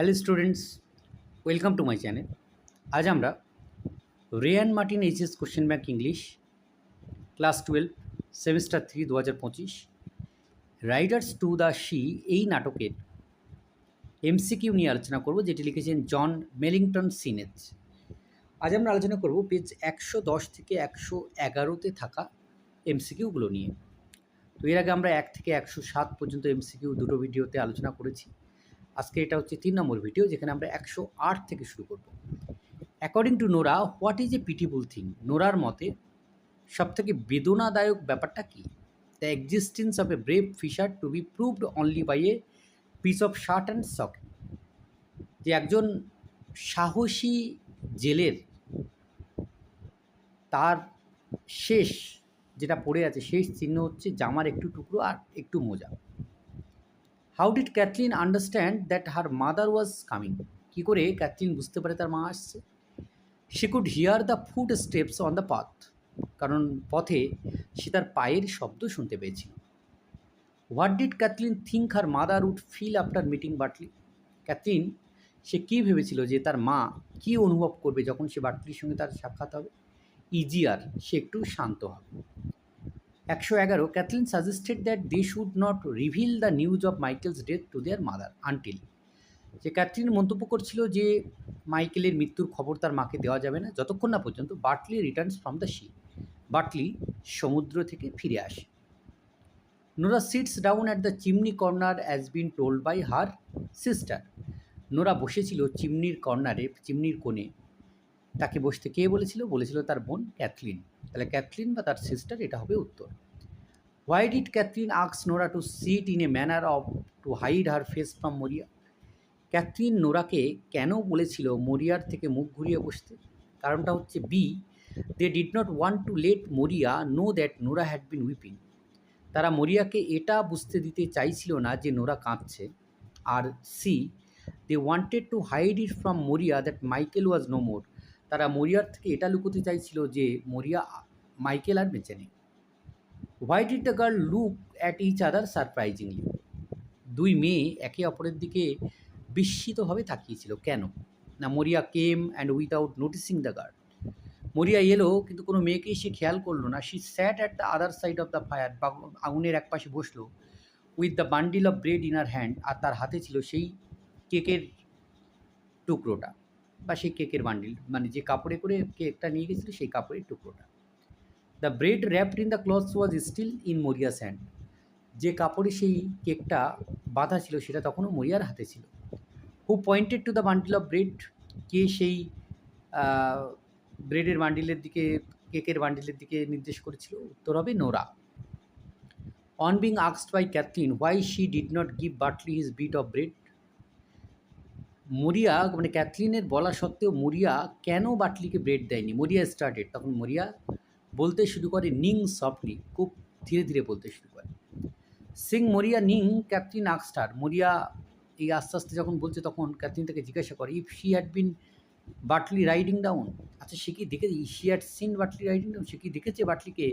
Hello students, welcome to my channel. আজ আমরা Ray and Martin HS question bank English, class twelve, semester three দু হাজার পঁচিশ, Riders to the she এই নাটকের এমসিকিউ নিয়ে আলোচনা করব, যেটি লিখেছেন জন মেলিংটন সিনেজ আজ আমরা আলোচনা করব পেজ একশো দশ থেকে একশো এগারোতে থাকা এমসিকিউগুলো নিয়ে। তো এর আগে আমরা এক থেকে একশো সাত পর্যন্ত এমসিকিউ দুটো ভিডিওতে আলোচনা করেছি। আজকে এটা হচ্ছে তিন নম্বর ভিডিও যেখানে আমরা একশো আট থেকে শুরু করব। According to Nora what is a pitiful thing নোরার মতে, সবথেকে বেদনাদায়ক ব্যাপারটা কী? The existence of a brave fisher to be proved only by a piece of shirt and sock যে একজন সাহসী জেলের তার শেষ যেটা পড়ে আছে, শেষ চিহ্ন হচ্ছে জামার একটু টুকরো আর একটু মোজা। How did Cathleen understand that her mother was coming কী করে ক্যাথলিন বুঝতে পারে তার মা আসছে? She could hear the foot steps on the path কারণ পথে সে তার পায়ের শব্দ শুনতে পেয়েছিল। What did Cathleen think her mother would feel after meeting Bartley Cathleen সে কী ভেবেছিল যে তার মা কী অনুভব করবে যখন সে বাটলির সঙ্গে তার সাক্ষাৎ হবে? ইজিয়ার সে একটু শান্ত হবে। একশো এগারো Cathleen suggested that they should not reveal the news of Michael's death to their mother until যে ক্যাথলিন মন্তব্য করছিল যে মাইকেলের মৃত্যুর খবর তার মাকে দেওয়া যাবে না, যতক্ষণ না পর্যন্ত Bartley returns from the sea Bartley সমুদ্র থেকে ফিরে আসে। Nora sits down at the chimney corner as been told by her sister Nora বসেছিল চিমনির কর্নারে চিমনির কোণে। তাকে বসতে কে বলেছিল? বলেছিল তার বোন ক্যাথলিন তাহলে ক্যাথলিন বা তার সিস্টার এটা হবে উত্তর। Why did Cathleen আক্স Nora to sit in a manner of to hide her face from Maurya Cathleen নোরাকে কেন বলেছিল মরিয়ার থেকে মুখ ঘুরিয়ে বসতে? কারণটা হচ্ছে B they did not want to let Maurya know that Nora had been weeping তারা মরিয়াকে এটা বুঝতে দিতে চাইছিল না যে নোরা কাঁদছে। আর C they wanted to hide it from Maurya that Michael was no more তারা মরিয়ার থেকে এটা লুকোতে চাইছিল যে মরিয়া মাইকেল আর বেঁচে নেই। Why did the girl look at each other surprisingly দুই মেয়ে একে অপরের দিকে বিস্মিতভাবে তাকিয়েছিল। কেন? না Maurya came and without noticing the guard Maurya এলো, কিন্তু কোনো মেয়েকেই সে খেয়াল করল না। She sat at the other side of the fire বা আগুনের এক পাশে বসল with the bundle of bread in her hand আর তার হাতে ছিল সেই কেকের টুকরোটা। বা সেই কেকের বান্ডিল মানে যে কাপড়ে করে কেকটা নিয়ে গেছিল সেই কাপড়ের টুকরোটা। The bread wrapped in the cloths was still in Maurya's hand যে কাপড়ে সেই কেকটা বাঁধা ছিল সেটা তখনও মরিয়ার হাতে ছিল। Who pointed to the bundle of bread কে সেই ব্রেডের বান্ডিলের দিকে, কেকের বান্ডিলের দিকে নির্দেশ করেছিল? উত্তর হবে Nora. On being আক্সড by Cathleen why she did not give Bartley his bit of bread Maurya মানে ক্যাথলিনের বলা সত্ত্বেও মরিয়া কেন বাটলিকে ব্রেড দেয়নি? মরিয়া স্টার্টেড তখন মরিয়া বলতে শুরু করে নিং সফটলি খুব ধীরে ধীরে বলতে শুরু করে। সিং মরিয়া, নিং, ক্যাথলিন আকস্টার মরিয়া এই আস্তে আস্তে যখন বলছে তখন ক্যাথলিন তাকে জিজ্ঞাসা করে if she had been Bartley riding down আচ্ছা সে কি দেখে she had seen Bartley riding down সে কি দেখেছে বাটলিকে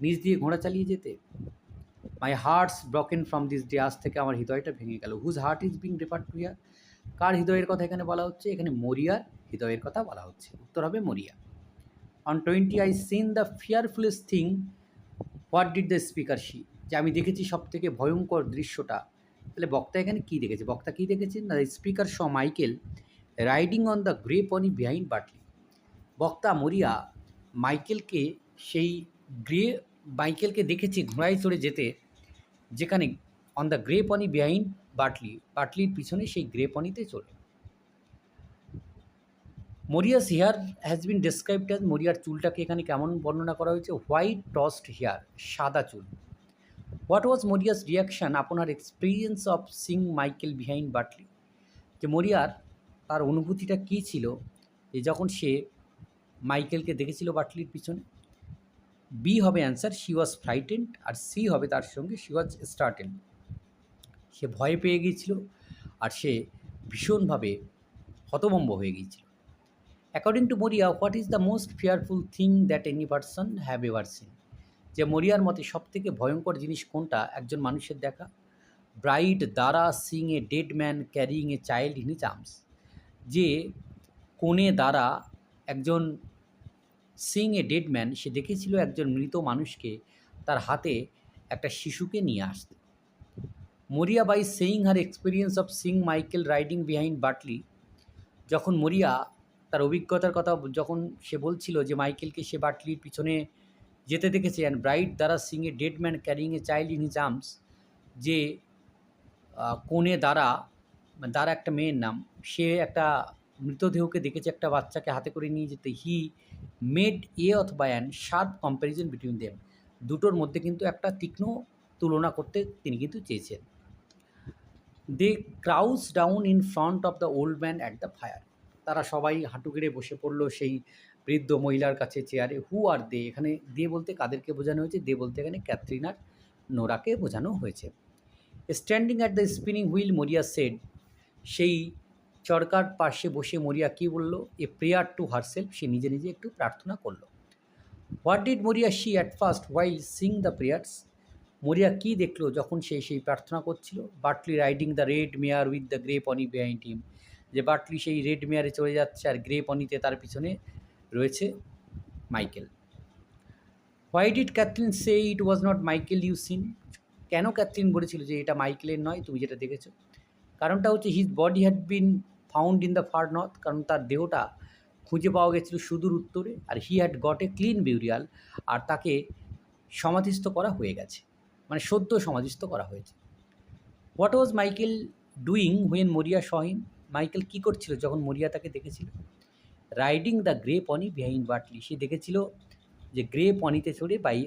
নিচ দিয়ে ঘোড়া চালিয়ে যেতে? My heart's broken from this day আজ থেকে আমার হৃদয়টা ভেঙে গেল। Whose heart is being refer to here কার হৃদয়ের কথা এখানে বলা হচ্ছে? এখানে মরিয়ার হৃদয়ের কথা বলা হচ্ছে। উত্তর হবে Maurya. On twenty I seen the fearfullest thing what did the speaker see যে আমি দেখেছি সব থেকে ভয়ঙ্কর দৃশ্যটা। তাহলে বক্তা এখানে কী দেখেছে? বক্তা কী দেখেছেন? না speaker saw Michael riding on the grey pony behind Bartley বক্তা মরিয়া মাইকেলকে সেই গ্রে মাইকেলকে দেখেছি ঘোড়ায় চড়ে যেতে, যেখানে on the grey pony behind Bartley, বাটলির পিছনে সেই গ্রে পনিতে চলে। Maurya's hair has been described as মরিয়ার চুলটাকে এখানে কেমন বর্ণনা করা হয়েছে? হোয়াইট টস্ট হেয়ার সাদা চুল। হোয়াট ওয়াজ মরিয়াস রিয়াকশান আপনার experience of seeing Michael behind Bartley যে মরিয়ার তার অনুভূতিটা কী ছিল? যে যখন সে মাইকেলকে দেখেছিল বাটলির পিছনে বি হবে অ্যান্সার শি ওয়াজ ফ্রাইটেন্ড আর সি হবে তার সঙ্গে শি ওয়াজ স্টার্টেন্ড সে ভয় পেয়ে গিয়েছিল আর সে ভীষণভাবে হতভম্ব হয়ে গিয়েছিল। According to Maurya what is the most fearful thing that any person have ever seen যে মরিয়ার মতে সবথেকে ভয়ঙ্কর জিনিস কোনটা? একজন মানুষের দেখা। ব্রাইড দ্বারা seeing a dead man carrying a child in his arms যে কোণে দ্বারা একজন সিং এ ডেড ম্যান সে দেখেছিল একজন মৃত মানুষকে তার হাতে একটা শিশুকে নিয়ে আসতে। Maurya by saying her experience of seeing Michael riding behind Bartley. যখন মরিয়া তার অভিজ্ঞতার কথা যখন সে বলছিল যে মাইকেলকে সে বাটলির পিছনে যেতে দেখেছে and Bride Dara seeing a dead man carrying a child in his arms যে কোণে দ্বারা দ্বারা একটা মেয়ের নাম, সে একটা মৃতদেহকে দেখেছে, একটা বাচ্চাকে হাতে করে নিয়ে যেতে। হি মেড এ অথ অথবা an sharp comparison between them দুটোর মধ্যে কিন্তু একটা তীক্ষ্ণ তুলনা করতে তিনি কিন্তু চেয়েছেন। They crouch down in front of the old man at the fire তারা সবাই হাঁটু গেড়ে বসে পড়ল সেই বৃদ্ধ মহিলার কাছে চেয়ারে। হু আর দে এখানে দে বলতে কাদেরকে বোঝানো হয়েছে। দে বলতে এখানে ক্যাথরিনার নোরাকে বোঝানো হয়েছে। Standing at the spinning wheel Maurya said সেই চরকার পাশে বসে মরিয়া কী বলল? এ প্রেয়ার টু হারসেলফ সে নিজে নিজে একটু প্রার্থনা করল। What did Maurya see at first while seeing the prayers Maurya কী দেখল যখন সে সেই প্রার্থনা করছিল? Bartley riding the red mare with the grey pony behind him. যে বাটলি সেই রেড মেয়ারে চলে যাচ্ছে আর গ্রে পনিতে তার পিছনে রয়েছে Michael. Why did Cathleen say it was not Michael you seen কেন ক্যাথলিন বলেছিল যে এটা মাইকেলের নয়? তুমি যেটা দেখেছ। কারণটা হচ্ছে his body had been found in the far north কারণ তার দেহটা খুঁজে পাওয়া গেছিল সুদূর উত্তরে, আর he had got a clean burial আর তাকে সমাধিস্থ করা হয়ে গেছে। মানে সদ্য সমাধিস্থ করা হয়েছে। What was Michael doing when Maurya saw him Michael কী করছিল যখন মরিয়া তাকে দেখেছিল? Riding the grey pony behind Bartley সে দেখেছিল যে গ্রে পনিতে চড়ে বাই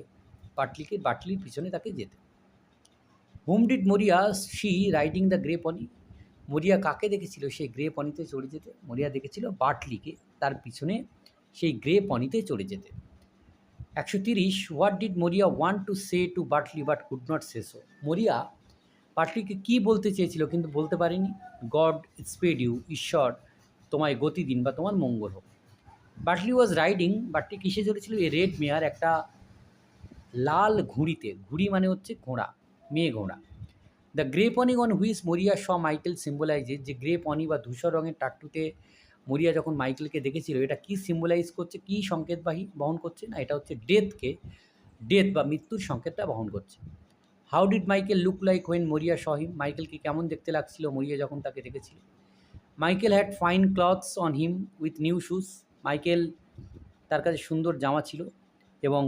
বাটলিকে বাটলির পিছনে তাকে যেতে। Whom did Maurya see riding the grey pony Maurya কাকে দেখেছিল? সেই গ্রে পনিতে চড়ে যেতে। মরিয়া দেখেছিল বাটলিকে তার পিছনে সেই গ্রে পনিতে চড়ে যেতে। একশো তিরিশ what did Maurya want to say to Bartley but could not say so Maurya বাটলিকে কী বলতে চেয়েছিল কিন্তু বলতে পারেনি? গড স্পেড ইউ ঈশ্বর তোমায় গতি দিন বা তোমার মঙ্গল হোক। বাটলি ওয়াজ রাইডিং বাটলি কিসে চড়েছিল? এ রেড মেয়ার একটা লাল ঘুড়িতে। ঘুড়ি মানে হচ্ছে ঘোড়া, মেয়ে ঘোড়া। The grey pony on which Maurya saw Michael symbolises যে গ্রে পনি বা ধূসর রঙের টাট্টুতে মরিয়া যখন মাইকেলকে দেখেছিল, এটা কি সিম্বলাইজ করছে, কি সংকেতবাহী বহন করছে না, এটা হচ্ছে ডেথকে ডেথ বা মৃত্যুর সংকেতটা বহন করছে। How did Michael look like when Maurya saw him মাইকেলকে কেমন দেখতে লাগছিল মরিয়া যখন তাকে দেখেছিল? Michael had fine clothes on him with new shoes Michael তার কাছে সুন্দর জামা ছিল এবং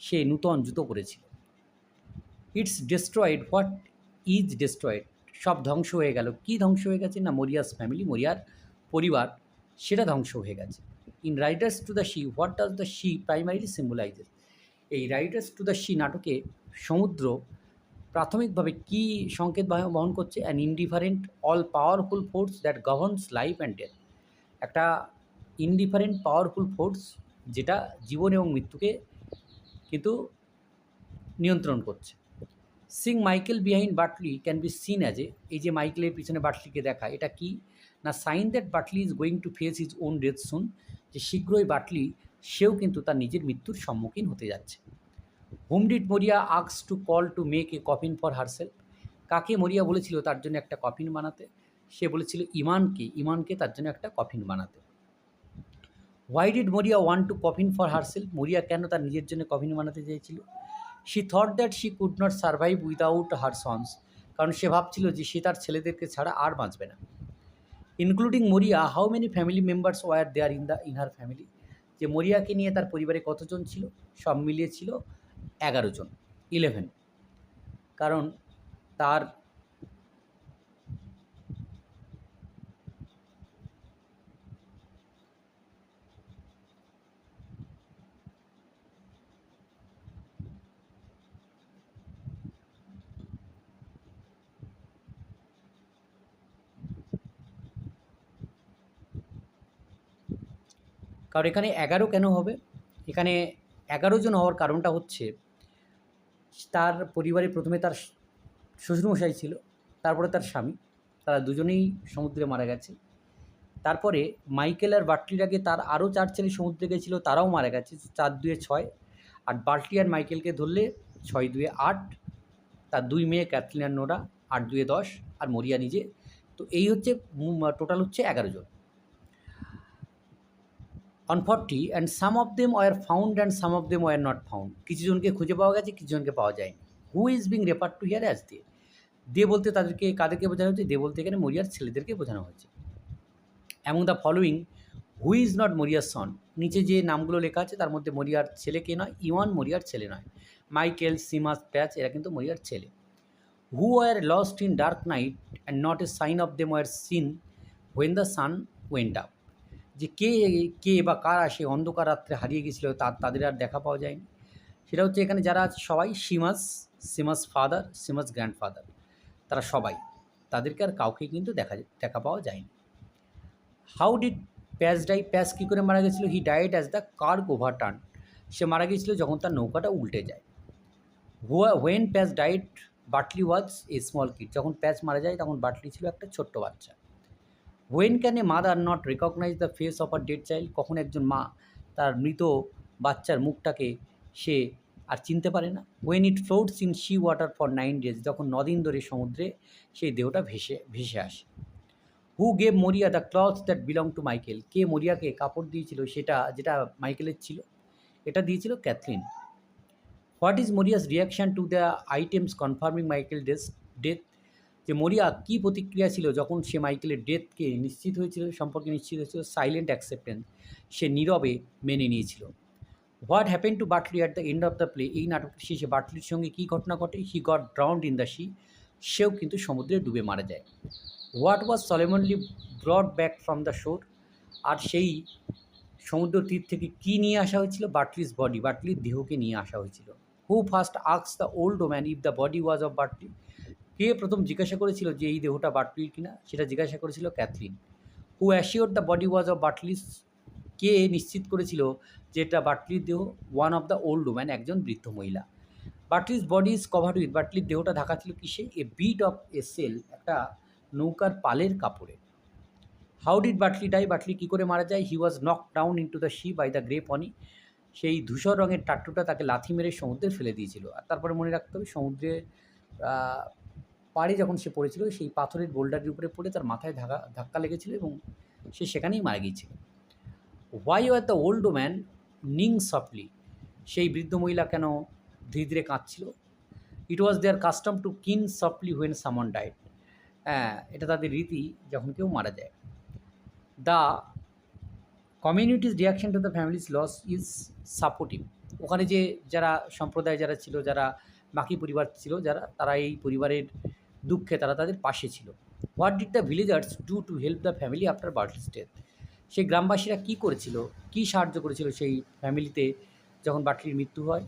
সে নূতন জুতো পরেছিল। It's destroyed what is destroyed সব ধ্বংস হয়ে গেল। কি ধ্বংস হয়ে গেছে না মরিয়াস ফ্যামিলি মরিয়ার পরিবার? সেটা ধ্বংস হয়ে গেছে। In riders to the sea what does the sea primarily symbolises এই রাইডার্স টু দ্য শি নাটকে সমুদ্র প্রাথমিকভাবে কী সংকেত বহন করছে? An indifferent all powerful force that governs life and death একটা ইনডিফারেন্ট পাওয়ারফুল ফোর্স যেটা জীবন এবং মৃত্যুকে কিন্তু নিয়ন্ত্রণ করছে। Seeing Michael behind Bartley can be seen as a এই যে মাইকেলের পিছনে বাটলিকে দেখা, এটা কি? না sign that Bartley is going to face his own death soon, যে শীঘ্রই বাটলি, সেও কিন্তু তার নিজের মৃত্যুর সম্মুখীন হতে যাচ্ছে। Whom did Maurya আক্স to call to make a coffin for herself কাকে মরিয়া বলেছিল তার জন্য একটা কফিন বানাতে? সে বলেছিল ইমানকে ইমানকে তার জন্য একটা কফিন বানাতে। Why did Maurya want to coffin for herself Maurya কেন তার নিজের জন্য কফিন বানাতে চেয়েছিল? She thought that she could not survive without her sons, কারণ সে ভাবছিল যে সে তার ছেলেদেরকে ছাড়া আর বাঁচবে না। Including Maurya how many family members were there in the in her family যে মরিয়াকে নিয়ে তার পরিবারে কতজন ছিল? সব মিলিয়ে ছিল এগারো জন ইলেভেন কারণ তার কারণ এখানে এগারো কেন হবে? এখানে এগারো জন হওয়ার কারণটা হচ্ছে, তার পরিবারে প্রথমে তার শ্বশুরমশাই ছিল, তারপরে তার স্বামী, তারা দুজনেই সমুদ্রে মারা গেছে। তারপরে মাইকেল আর বাটলির আগে তার আরও চার ছেলে সমুদ্রে গেছিল, তারাও মারা গেছে, চার দুয়ে ছয়। আর বাটলি আর মাইকেলকে ধরলে ছয় দুয়ে আট, তার দুই মেয়ে ক্যাথলিন আর নোরা, আট দুয়ে দশ, আর মরিয়া নিজে। তো এই হচ্ছে টোটাল হচ্ছে এগারো জন। On forty and some of them were found and some of them were not found কিছু জনকে খুঁজে পাওয়া গেছে, কিছু জনকে পাওয়া যায়নি। Who is being refer to here as they they বলতে তাদেরকে, কাদেরকে বোঝানো হচ্ছে দে বলতে এখানে মরিয়ার ছেলেদেরকে বোঝানো হয়েছে। Among the following who is not মরিয়ার son নিচে যে নামগুলো লেখা আছে, তার মধ্যে মরিয়ার ছেলে কে নয়, ইওয়ান মরিয়ার ছেলে নয়। মাইকেল সিমাস প্যাচ, এরা কিন্তু মরিয়ার ছেলে। Who are lost in dark night and not a sign of them were seen when the sun went up যে কে কে বা কারা সে অন্ধকার রাত্রে হারিয়ে গেছিল তার তাদের আর দেখা পাওয়া যায়নি। সেটা হচ্ছে এখানে যারা আছে সবাই সিমাস সিমাস ফাদার, সিমাস গ্র্যান্ডফাদার। তারা সবাই। তাদেরকে আর কাউকে কিন্তু দেখা দেখা পাওয়া যায়নি। হাউ ডিড প্যাস ডাই প্যাস কী করে মারা গেছিল? He died as the curragh over turn সে মারা গিয়েছিল যখন তার নৌকাটা উল্টে যায়। হুয়া, when Patch died Bartley was a small kid যখন প্যাচ মারা যায় তখন বাটলি ছিল একটা ছোট্ট বাচ্চা। When can a mother not recognise the face of her dead child কখন একজন মা তার মৃত বাচ্চার মুখটাকে সে আর চিনতে পারে না? When it floats in sea water for nine days যখন নদিন ধরে সমুদ্রে সেই দেহটা ভেসে ভেসে আসে। Who gave Maurya the cloth that belong to Michael কে মরিয়াকে কাপড় দিয়েছিল? সেটা, যেটা মাইকেলের ছিল, এটা দিয়েছিল Cathleen what is Maurya's reaction to the items confirming Michael death death যে মরিয়া কী প্রতিক্রিয়া ছিল যখন সে মাইকেলের ডেথকে নিশ্চিত হয়েছিল, সম্পর্কে নিশ্চিত হয়েছিল সাইলেন্ট অ্যাকসেপ্টেন্স সে নীরবে মেনে নিয়েছিল। What happen to Bartley at the end of the play এই নাটকের শেষে বাটলির সঙ্গে কী ঘটনা ঘটে? He got drowned in the sea সেও কিন্তু সমুদ্রে ডুবে মারা যায়। What was solemnly brought back from the shore আর সেই সমুদ্র তীর থেকে কী নিয়ে আসা হয়েছিল? বাটলিস বডি বাটলির দেহকে নিয়ে আসা হয়েছিল। Who first আক্স the old woman if the body was of Bartley কে প্রথম জিজ্ঞাসা করেছিল যে এই দেহটা বাটলির কিনা? সেটা জিজ্ঞাসা করেছিল Cathleen who assure the body was of Bartley's কে নিশ্চিত করেছিল যে এটা বাটলির দেহ? One of the old woman একজন বৃদ্ধ মহিলা। Bartley's body is cover with বাটলির দেহটা ঢাকা ছিল কিসে? A bit of a sail একটা নৌকার পালের কাপড়ে। How did Bartley die Bartley কী করে মারা যায়? He was knock down into the sea by the grey pony সেই ধূসর রঙের টাট্টুটা তাকে লাথি মেরে সমুদ্রে ফেলে দিয়েছিল। আর তারপরে মনে রাখতে হবে সমুদ্রে পাড়ে যখন সে পড়েছিল, সেই পাথরের বোল্ডারের উপরে পড়ে তার মাথায় ধাক্কা ধাক্কা লেগেছিল এবং সে সেখানেই মারা গিয়েছিল। Why were the old man Ning softly সেই বৃদ্ধ মহিলা কেন ধীরে ধীরে কাঁদছিল? It was their custom to keen softly when someone died হ্যাঁ এটা তাদের রীতি যখন কেউ মারা যায়। The community's reaction to the family's loss is supportive ওখানে যে যারা সম্প্রদায় যারা ছিল, যারা বাকি পরিবার ছিল, যারা, তারা এই পরিবারের দুঃখে তারা তাদের পাশে ছিল। What did the villagers do to help the family after birth death সেই গ্রামবাসীরা কী করেছিল? কী সাহায্য করেছিল সেই ফ্যামিলিতে যখন বাটলির মৃত্যু হয়?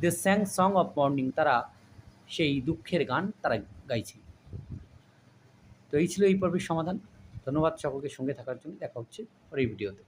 They sang song of mourning তারা সেই দুঃখের গান তারা গাইছে তো এই ছিল এই পর্বের সমাধান। ধন্যবাদ সকলকে সঙ্গে থাকার জন্য। দেখা হচ্ছে পরের ভিডিওতে।